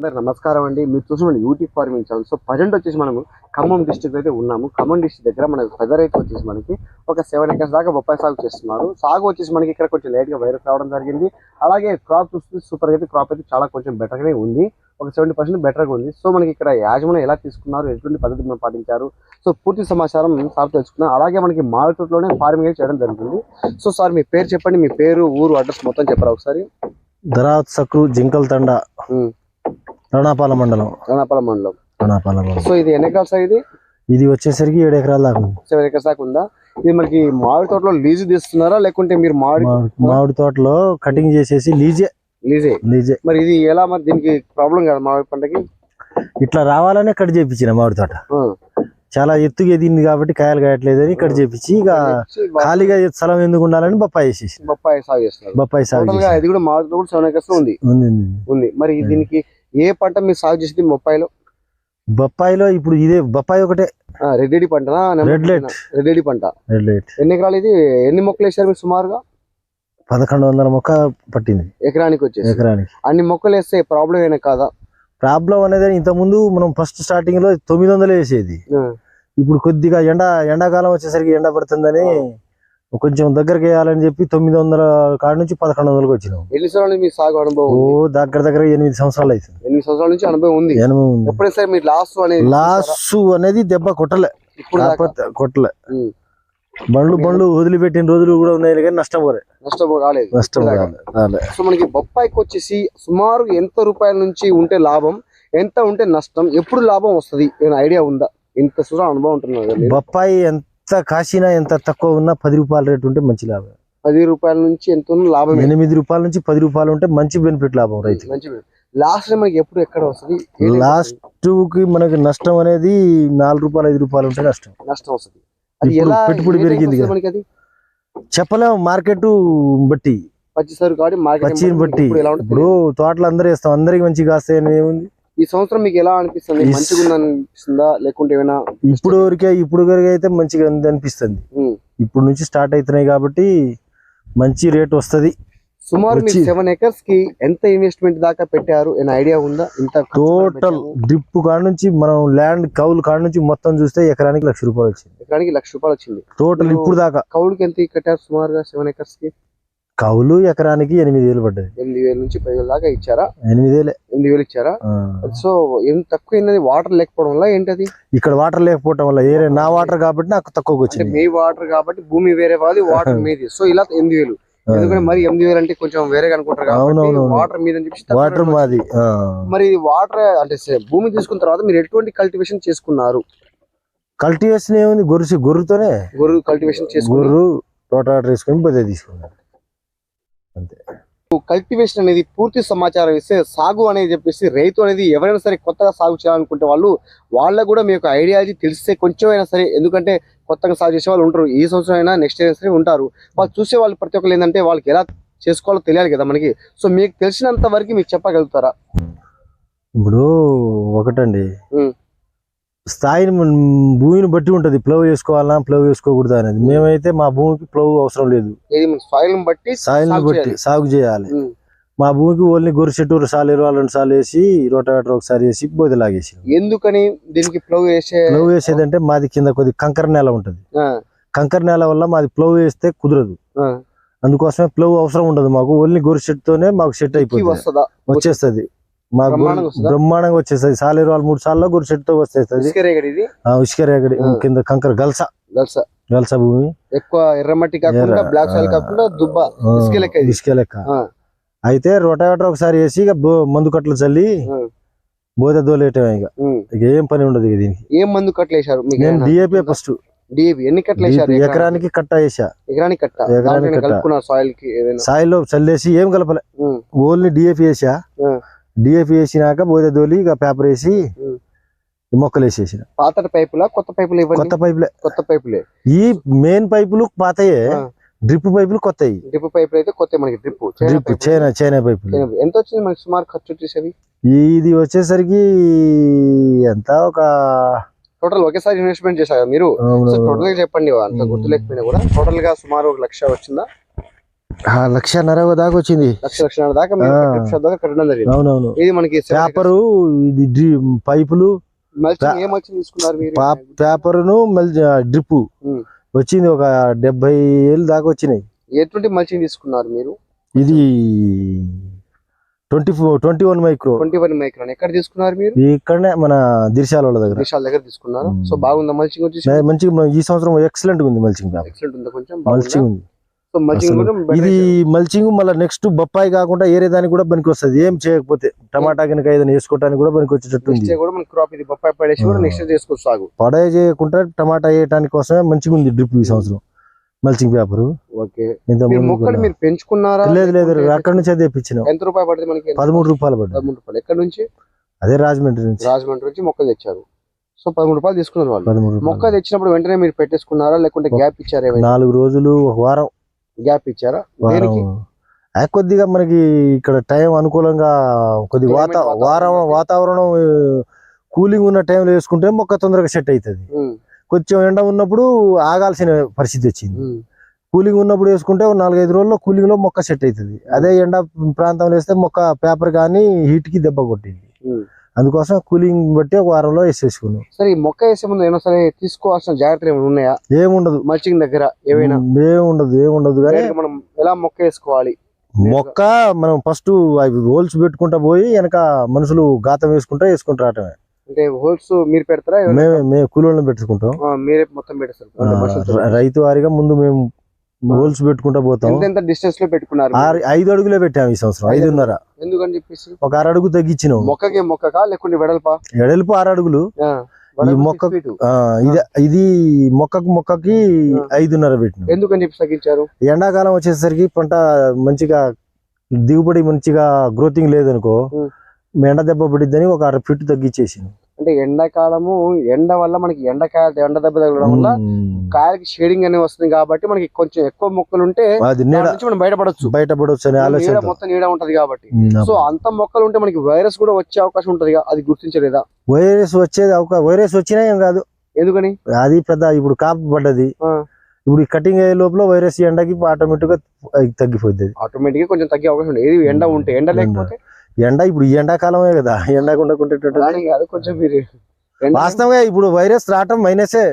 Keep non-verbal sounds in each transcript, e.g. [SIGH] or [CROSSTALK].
అందరికి నమస్కారం అండి. మీరు చూసిన YouTube farming channel so present వచ్చేసి మనము ఖమ్మం డిస్ట్రిక్ట్ అయితే ఉన్నాము. ఖమ్మం డిస్ట్రిక్ట్ దగ్గర మనకి పెద్ద రైతు వచ్చేసి మనకి ఒక సెవెన్ ఎకర్స్ దాకా బొప్పాయి సాగు చేస్తున్నారు. సాగు వచ్చేసి మనకి ఇక్కడ కొంచెం లేట్గా వైరస్ రావడం జరిగింది. అలాగే క్రాప్ చూస్తే సూపర్ అయితే క్రాప్ అయితే చాలా కొంచెం బెటర్ గానే ఉంది. ఒక సెవెంటీ పర్సెంట్ బెటర్గా ఉంది. సో మనకి ఇక్కడ యాజమాన్యం ఎలా తీసుకున్నారు? ఎటువంటి పద్ధతి మనం పాటించారు? సో పూర్తి సమాచారం సార్ తెలుసుకున్నాం. అలాగే మనకి మామిడి తోటలోనే ఫార్మింగ్ అయితే చేయడం జరుగుతుంది సో సార్ మీ పేరు చెప్పండి. మీ పేరు ఊరు అడ్రస్ మొత్తం చెప్పరా ఒకసారి? ధరావత్ సక్రు జింకల్ తండ. రణాపాల మండలం. రణాపాలెం మండలం. రణాపాల మండలం. సో ఇది ఎన్ని ఎకరాలు సార్ ఇది? ఇది వచ్చేసరికి ఏడు ఎకరాల దాకా ఉంది. సెవెన్ ఎకర్స్ దాకా ఉందా? ఇది మనకి మామిడి తోటలో లీజు తీస్తున్నారా? లేకుంటే మీరు మామిడి మామిడి తోటలో కటింగ్ చేసేసి లీజే. లీజే. లీజే. మరి ఇది ఎలా మరి దీనికి ప్రాబ్లం కదా మామిడి పంటకి? ఇట్లా రావాలనే కట్ చేపించిన మామిడి తోట. చాలా ఎత్తుగా ఎదిగింది కాబట్టి కాయలు కాయట్లేదు అని కట్ చేపించి ఇక ఖాళీగా స్థలం ఎందుకు ఉండాలని బొప్పాయి వేసేసి బొప్పాయి సాగు చేస్తున్నారు. బొప్పాయి సాగు చేసేసి. ఇది కూడా మామిడి తోట కూడా సెవెన్ ఎకర్స్ ఉంది. ఉంది మరి దీనికి ఏ పంట మీరు సాగు చేసింది బొప్పాయిలో? బొప్పాయిలో ఇప్పుడు ఇదే బొప్పాయి ఒకటే. రెడ్డి పంటనా. రెడ్డి పంట. ఎన్ని ఎకరాలు ఇది? ఎన్ని మొక్కలు వేసారు మీరు సుమారుగా? పదకొండు వందల మొక్క పట్టింది. ఎకరానికి వచ్చేసి. ఎకరానికి. అన్ని మొక్కలు వేస్తే ప్రాబ్లం అయినా కాదా? ప్రాబ్లం అనేది ఇంత ముందు మనం ఫస్ట్ స్టార్టింగ్లో తొమ్మిది వందలు వేసేది. ఇప్పుడు కొద్దిగా ఎండ ఎండాకాలం వచ్చేసరికి ఎండ పడుతుందని కొంచెం దగ్గరికి వేయాలని చెప్పి తొమ్మిది వందల కాడ నుంచి పదకొండు వందలకు వచ్చినాం. ఎన్ని సంవత్సరాల మీ సాగు అనుభవం ఓ? దగ్గర దగ్గర ఎనిమిది సంవత్సరాలు అవుతుంది ఎనిమిది సంవత్సరాల నుంచి అనుభవం ఉంది. ఎప్పుడైనా సరే లాస్ట్ అనేది లాస్ట్ అనేది దెబ్బ కొట్టలే. ఇప్పుడు కొట్టలే. బండ్లు బండ్లు వదిలిపెట్టిన రోజులు కూడా ఉన్నాయి కానీ నష్టం పోలే. నష్టం రాలేదు. నష్టం సో మనకి బొప్పాయికి వచ్చేసి సుమారు ఎంత రూపాయల నుంచి ఉంటే లాభం ఎంత ఉంటే నష్టం ఎప్పుడు లాభం వస్తుంది? ఏమైనా ఐడియా ఉందా? ఇంత సురా అనుభవం ఉంటున్నారు మీరు. బొప్పాయి ఎంత కాసినా ఎంత తక్కువ ఉన్నా పది రూపాయల రేటు ఉంటే మంచి లాభం పది రూపాయల నుంచి ఎంత లాభం ఎనిమిది రూపాయల నుంచి పది రూపాయలు ఉంటే మంచి బెనిఫిట్ లాభం రైతు మంచి లాస్ట్ మనకి ఎప్పుడు ఎక్కడ వస్తుంది? లాస్ట్కి మనకి నష్టం అనేది నాలుగు రూపాయలు ఐదు రూపాయలు ఉంటే నష్టం? నష్టం వస్తుంది. పెట్టుబడి పెరిగింది కదా. చెప్పలేము మార్కెట్ బట్టి. పచ్చి సరుకు కాబట్టి మార్కెట్ పచ్చిని బట్టి. ఇప్పుడు తోటలు అందరూ వేస్తాం అందరికి మంచిగా కాస్తాయని ఏముంది? ఈ సంవత్సరం మీకు ఎలా అనిపిస్తుంది? మంచిగా అనిపిస్తుందా లేకుంటే ఏమైనా ఇప్పుడు వరకే ఇప్పుడు వరకే అయితే మంచిగా ఉంది అనిపిస్తుంది. ఇప్పుడు నుంచి స్టార్ట్ అవుతున్నాయి కాబట్టి మంచి రేట్ వస్తది. సుమారు సెవెన్ ఎకర్స్కి ఎంత ఇన్వెస్ట్మెంట్ దాకా పెట్టారు? ఏమైనా ఐడియా ఉందా? ఇంత టోటల్? డ్రిప్ కాడ నుంచి మనం ల్యాండ్ కౌలు కాడ నుంచి మొత్తం చూస్తే ఎకరానికి లక్ష రూపాయలు వచ్చింది. ఎకరానికి లక్ష రూపాయలు వచ్చింది. టోటల్ ఇప్పుడు దాకా. కౌలుకి ఎంత కట్టారు సుమారుగా సెవెన్ ఎకర్స్కి? కౌలు ఎకరానికి ఎనిమిది వేలు పడ్డది ఎనిమిది వేల నుంచి పది వేల దాకా ఇచ్చారా? ఎనిమిది వేలే. ఎనిమిది వేలు ఇచ్చారా. సో ఎంత తక్కువ అయినది వాటర్ లేకపోవడం వల్ల ఏంటది? ఇక్కడ వాటర్ లేకపోవటం వల్ల ఏరే నా వాటర్ కాబట్టి నాకు తక్కువకి అంటే వచ్చింది. మీ వాటర్ కాబట్టి భూమి వేరే వాళ్ళది వాటర్ [LAUGHS] మీది. సో ఇలా ఎనిమిది వేలు. ఎందుకంటే మరి ఎనిమిది వేలు అంటే కొంచెం వేరేగా అనుకుంటారు కాబట్టి. వాటర్ మీద తక్కువ వాటర్ మాది. మరి ఇది వాటర్ అంటే భూమి తీసుకున్న తర్వాత మీరు ఎటువంటి కల్టివేషన్ చేసుకున్నారు? కల్టివేషన్ ఏముంది? గొర్రె గొర్రెతోనే గొర్రె కల్టివేషన్ చేసుకున్నారు. గొర్రె తోట వేసుకొని పోతే తీసుకున్నారు. కల్టివేషన్ అనేది పూర్తి సమాచారం ఇస్తే సాగు అనేది చెప్పేసి రైతు అనేది ఎవరైనా సరే కొత్తగా సాగు చేయాలనుకుంటే వాళ్ళు వాళ్ళకు కూడా మీకు ఐడియాలజీ తెలిస్తే కొంచెం అయినా సరే ఎందుకంటే కొత్తగా సాగు చేసే వాళ్ళు ఉంటారు ఈ సంవత్సరం అయినా నెక్స్ట్ అయినా సరే ఉంటారు. వాళ్ళు చూసే వాళ్ళు ప్రతి ఒక్కరు ఏంటంటే వాళ్ళకి ఎలా చేసుకోవాలో తెలియాలి కదా మనకి. సో మీకు తెలిసినంత వరకు మీకు చెప్పగలుగుతారా? ఇప్పుడు ఒకటండి. స్థాయిని మన భూమిని బట్టి ఉంటది. ప్లవ్ వేసుకోవాలన్నా ప్లవ్ వేసుకోకూడదా అనేది. మేమైతే మా భూమికి ప్లవ్ అవసరం లేదు. సాయిల్ బట్టి బట్టి చేయాలి. సాగు చేయాలి. మా భూమికి ఓన్లీ గొర్రె చెట్టు సార్లు ఇరవై రెండు సార్లు వేసి రోటావేటర్ ఒకసారి వేసి బోధ లాగేసి ఎందుకని దీనికి ప్లవ్ వేసే ప్లవ్ వేసేదంటే మాది కింద కొద్ది కంకర నేల ఉంటది. కంకర నేల వల్ల మాది ప్లవ్ వేస్తే కుదరదు. అందుకోసమే ప్లవ్ అవసరం ఉండదు మాకు. ఓన్లీ గొర్రె చెట్టుతోనే మాకు సెట్ అయిపోతుంది. వచ్చేస్తది. బ్రహ్మాండంగా వచ్చేస్తుంది. సార్లు ఇరవై మూడు సార్లు గొర్రె చెట్టుతో వచ్చేస్తుంది ఇసుక రేగడి ఇది? ఆ ఉష్క రేగడి ఆ. కింద కంకర గల్స. తెలుసా గల్స భూమి. ఎక్కువ ఎర్రమట్టి కాకుండా బ్లాక్ సాయిల్ కాకుండా దుబ్బ ఇసుక లెక్క అయితే రోటావేటర్ ఒకసారి వేసి ఇక మందు కట్టలు చల్లి బోధ దోలేయటం ఇక. ఇక ఏం పని ఉండదు ఇక దీనికి. ఏం మందు కట్టలు మీకు నేను డిఏపి ఫస్ట్. డిఏపి. ఎన్ని కట్టలు వేశారు? ఎకరానికి? కట్ట వేసా ఎకరానికి కట్ట? ఎకరానికి దాంట్లోనే కట్ట. కలుపుకున్నారు సాయిల్కి సాయిలో చల్లేసి ఏం కలపలే? ఓన్లీ డిఏపి వేసా డిఏపి వేసినాక బోధ దోలి ఇక పేపర్ వేసి మొక్కలు వేసేసిన. పాత పైపులా? కొత్త పైపులు కొత్త పైపులే. కొత్త పైపులే. ఈ మెయిన్ పైపులు పాతయే. డ్రిప్ పైపులు కొత్తవి డ్రిప్ పైపులు అయితే కొత్త మనకి డ్రిప్ డ్రిప్ చైనా చైనా పైపులు. ఎంత వచ్చింది మనకి సుమారు ఖర్చు వచ్చేసేవి ఇది వచ్చేసరికి ఎంత ఒక టోటల్ ఒకేసారి ఇన్వెస్ట్మెంట్ చేశారు మీరు? టోటల్గా చెప్పండి అంత గుర్తులేకపోయినా కూడా. టోటల్గా సుమారు ఒక లక్ష వచ్చిందా? లక్షన్నర దాకా వచ్చింది. లక్ష లక్షల దాకా కట్టడం జరిగింది. అవునవును. ఇది మనకి పేపరు ఇది పైపులు పేపరును డ్రిప్. వచ్చింది ఒక డెబ్బై ఏళ్ళు దాకా వచ్చినాయి. ఎటువంటి మల్చింగ్ తీసుకున్నారు మీరు? ఇది twenty four twenty one micro. Twenty one micron ఎక్కడ తీసుకున్నారు మీరు? ఇక్కడనే మన దిర్శాల వాళ్ళ దగ్గర. విశాల్ దగ్గర తీసుకున్నారు. సో బాగుందా మల్చింగ్ వచ్చేసి? మే- మంచిగా ఈ సంవత్సరం ఎక్సలెంట్ ఉంది మల్చింగ్ ఎక్సలెంట్ ఉందా కొంచెం? మల్చింగ్ ఉంది. ఇది మల్చింగ్ మళ్ళీ నెక్స్ట్ బొప్పాయి కాకుండా ఏరే దానికి కూడా పనికి వస్తుంది ఏం చేయకపోతే టమాటా కనుక ఏదైనా వేసుకోవడానికి కూడా పనికి వచ్చేటట్టు బొప్పాయి పడేసి కూడా. నెక్స్ట్ చేసుకోవచ్చు సాగు. పడే చేయకుండా టమాటా వేయడానికి కోసమే మంచిగా ఉంది డ్రిప్ ఈ సంవత్సరం మల్చింగ్ పేపర్. పెంచుకున్నారా? లేదు లేదు అక్కడ నుంచి అదే తెప్పించినాం ఎంత రూపాయలు పడుతుంది మనకి పదమూడు రూపాయలు పదమూడు రూపాయలు. ఎక్కడ నుంచి? అదే రాజమండ్రి నుంచి. రాజమండ్రి నుంచి మొక్కలు తెచ్చారు. సో పదమూడు రూపాయలు తీసుకున్నారు వాళ్ళు. మొక్క తెచ్చినప్పుడు వెంటనే మీరు పెట్టేసుకున్నారా? లేకుంటే గ్యాప్ ఇచ్చారా నాలుగు రోజులు ఒక వారం. గ్యాప్ ఇచ్చారా? దేనికి? కొద్దిగా మనకి ఇక్కడ టైం అనుకూలంగా కొద్ది వాతావరణం. వాతావరణం కూలింగ్ ఉన్న టైంలో వేసుకుంటే మొక్క తొందరగా సెట్ అవుతుంది కొంచెం ఎండ ఉన్నప్పుడు ఆగాల్సిన పరిస్థితి వచ్చింది. కూలింగ్ ఉన్నప్పుడు వేసుకుంటే ఒక నాలుగైదు రోజుల్లో కూలింగ్లో మొక్క సెట్ అవుతుంది అదే ఎండ ప్రాంతంలో వేస్తే మొక్క పేపర్ కానీ హీట్కి దెబ్బ కొట్టింది. అందుకోసం కూలింగ్ బట్టి ఒక వారంలో వేసేసుకున్నాం. సరే ఈ మొక్క వేసే ముందు ఏమైనా సరే తీసుకోవాల్సిన జాగ్రత్తలు ఏమైనా ఉన్నాయా? ఏముండదు. మల్చింగ్ దగ్గర ఏమైనా ఏముండదు ఏముండదు కానీ మనం ఎలా మొక్క వేసుకోవాలి? మొక్క మనం ఫస్ట్ అవి హోల్స్ పెట్టుకుంటా పోయి వెనక మనుషులు గాతం వేసుకుంటా వేసుకుంటా రావటమే. అంటే హోల్స్ మీరు పెడతారా? మేమే మేము కూలీలను పెట్టుకుంటాం. మీరే మొత్తం పెడతారు రైతు వారిగా ముందు మేము హోల్స్ పెట్టుకుంటా పోతాం. ఎంత డిస్టెన్స్లో పెట్టుకున్నారు? ఆరు ఐదు అడుగులే పెట్టాము ఈ సంవత్సరం ఐదున్నర. ఎందుకని చెప్పేసి? ఒక అర అడుగు తగ్గించినాం. మొక్కకి మొక్కకా లేకుంటే వెడల్పా? ఎడల్పు ఆరు అడుగులు. మొక్క- ఇది ఇది మొక్కకు మొక్కకి. ఐదున్నర పెట్టినాం. ఎందుకని చెప్పి తగ్గించారు? ఎండాకాలం వచ్చేసరికి పంట మంచిగా దిగుబడి మంచిగా గ్రోతింగ్ లేదనుకో. ఎండ దెబ్బ పడిద్దని ఒక అర ఫిట్ తగ్గించేసి అంటే ఎండాకాలము ఎండ వల్ల మనకి ఎండకాయ ఎండ దెబ్బ తగలడం వల్ల కాయలకి షేడింగ్ అనేది వస్తుంది కాబట్టి మనకి కొంచెం ఎక్కువ మొక్కలు ఉంటే మనం బయటపడొచ్చు. బయటపడవచ్చు మొత్తం నీడ ఉంటది కాబట్టి. సో అంత మొక్కలు ఉంటే మనకి వైరస్ కూడా వచ్చే అవకాశం ఉంటది అది గుర్తించలేదా? వైరస్ వచ్చేది వైరస్ వచ్చినా ఏం కాదు. ఎందుకని? అది పెద్ద ఇప్పుడు కాపు పడ్డది. ఇప్పుడు ఈ కటింగ్ అయ్యే లోపల వైరస్ ఎండకి ఆటోమేటిక్గా తగ్గిపోద్ది అది. ఆటోమేటిక్గా కొంచెం తగ్గే అవకాశం ఉంది ఏది ఎండ ఉంటే ఎండ. లేకపోతే ఎండ ఇప్పుడు ఈ ఎండాకాలమే కదా. ఎండ ఉండకుంటే దానికి కాదు కొంచెం మీరు ఎండ వాస్తవంగా ఇప్పుడు వైరస్ రావటం మైనసే.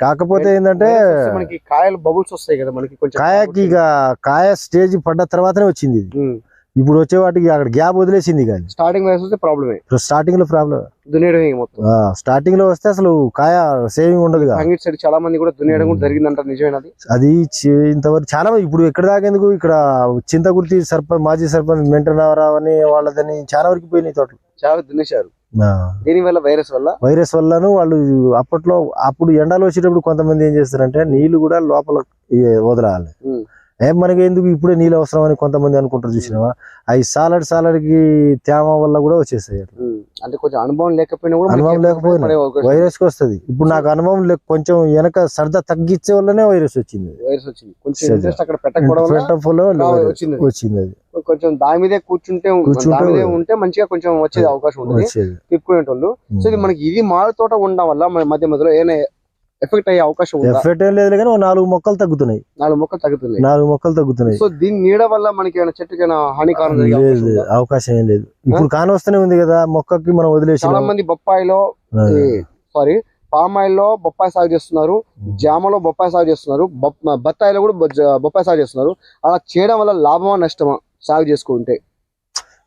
కాకపోతే ఏంటంటే మనకి కాయలు బబుల్స్ వస్తాయి కదా మనకి కొంచెం కాయకి ఇక కాయ స్టేజ్ పడ్డ తర్వాతనే వచ్చింది ఇది. ఇప్పుడు వచ్చే వాటికి అక్కడ గ్యాప్ వదిలేసింది కానీ. స్టార్టింగ్ వస్తే ప్రాబ్లమే స్టార్టింగ్లో ప్రాబ్లం దున్నేయడం మొత్తం. స్టార్టింగ్లో వస్తే అసలు కాయ సేవింగ్ ఉండదు సంగీత్ సైడ్ చాలా మంది కూడా దున్నేయడం కూడా జరిగిందంటారు నిజమేనది? అది ఇంతవరకు చాలా మంది ఇప్పుడు ఎక్కడ దాకేందుకు ఇక్కడ చింతకుర్తి సర్పంచ్ మాజీ సర్పంచ్ మెంటనరావు అని వాళ్ళదని చాలా వరకు పోయినాయి తోటలు. చాలా దున్నేశారు. దీని వల్ల వైరస్ వల్ల? వైరస్ వల్లను వాళ్ళు అప్పట్లో అప్పుడు ఎండలు వచ్చేటప్పుడు కొంతమంది ఏం చేస్తారంటే నీళ్ళు కూడా లోపల వదలాలి. ఉమ్. ఏం మనకి ఎందుకు ఇప్పుడే నీళ్ళు అవసరం అని కొంతమంది అనుకుంటారు చూసినావా? అవి సాలడ్ సాలడ్కి తేమ వల్ల కూడా వచ్చేస్తాయి. అంటే కొంచెం అనుభవం లేకపోయినా కూడా అనుభవం లేకపోయినా పడే అవకాశం. ఉంది. వైరస్కి వస్తుంది. ఇప్పుడు నాకు అనుభవం లేక కొంచెం వెనక సరదా తగ్గించే వల్లనే వైరస్ వచ్చింది. వైరస్ వచ్చింది. కొంచెం. ఇంట్రెస్ట్ అక్కడ వచ్చింది వచ్చింది అది. కొంచెం దాని మీదే కూర్చుంటే దాని ఉంటే మంచిగా కొంచెం వచ్చే అవకాశం ఉంటుంది. తిప్పుకునేటోళ్ళు. సో ఇది మనకి ఇది మాల తోట ఉండడం వల్ల మన మధ్య మధ్యలో ఏమైనా ఎఫెక్ట్ అయ్యే అవకాశం ఎఫెక్ట్ ఏం లేదు కానీ నాలుగు మొక్కలు తగ్గుతున్నాయి. నాలుగు మొక్కలు తగ్గుతున్నాయి. నాలుగు మొక్కలు తగ్గుతున్నాయి. సో దీని నీడ వల్ల మనకి ఏమైనా చెట్టుకి హానికారం లేదు అవకాశం ఏం లేదు. ఇప్పుడు కాని వస్తూనే ఉంది కదా మొక్కకి మనం వదిలేసి చాలా మంది బొప్పాయిలో సారీ పామాయిల్లో బొప్పాయి సాగు చేస్తున్నారు జామలో బొప్పాయి సాగు చేస్తున్నారు బత్తాయిలో కూడా బొప్పాయి సాగు చేస్తున్నారు. అలా చేయడం వల్ల లాభమా నష్టమా సాగు చేసుకుంటే?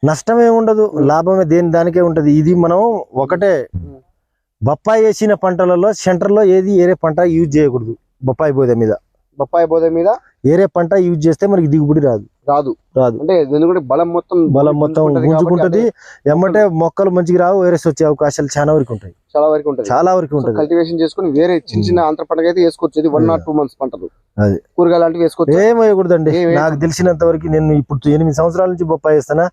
నష్టం ఏముండదు లాభమే దేని దానికే ఉంటది. ఇది మనం ఒకటే. బొప్పాయి వేసిన పంటలలో సెంటర్లో ఏది ఏరే పంట యూజ్ చేయకూడదు బొప్పాయి బోధ మీద. బొప్పాయి బోధ మీద? ఏరే పంట యూజ్ చేస్తే మనకి దిగుబడి రాదు. రాదు. రాదు. అంటే ఎందుకంటే బలం మొత్తం బలం మొత్తం గుంజుకుంటది ఎమ్మటే మొక్కలు మంచిగా రావు వైరస్ వచ్చే అవకాశాలు చాలా వరకు ఉంటాయి. చాలా వరకు ఉంటుంది. చాలా వరకు ఉంటది. కల్టివేషన్ చేసుకుని వేరే చిన్న చిన్న అంతర పంటగా అయితే వేసుకోవచ్చు. వన్ ఆర్ టూ మంత్స్ పంటలు. అది. కూరగాయలు లాంటివి వేసుకోవచ్చు. ఏం వేయకూడదండి. నాకు తెలిసినంత వరకు నేను ఇప్పుడు ఎనిమిది సంవత్సరాల నుంచి బొప్పాయి వేస్తానా.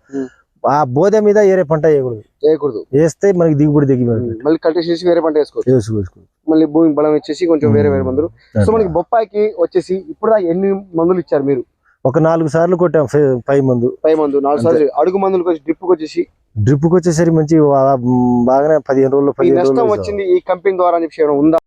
ఆ బోధ మీద ఏరే పంట వేయకూడదు. వేయకూడదు. వేస్తే మనకి దిగుబడి దిగి మళ్ళీ కల్టివేషన్ చేసి వేరే పంట వేసుకోవచ్చు. వేసుకోవచ్చు. మళ్ళీ భూమి బలం ఇచ్చేసి కొంచెం వేరే వేరే మందులు. సో మనకి బొప్పాయికి వచ్చేసి ఇప్పుడు ఎన్ని మందులు ఇచ్చారు మీరు? ఒక నాలుగు సార్లు కొట్టాం పై మందు. పై మందు నాలుగు సార్లు. అడుగు మందులు డ్రిప్ వచ్చేసి? డ్రిప్ వచ్చేసరికి మంచి బాగానే పదిహేను రోజులు నష్టం వచ్చింది ఈ కంపెనీ ద్వారా అని చెప్పి ఉందా?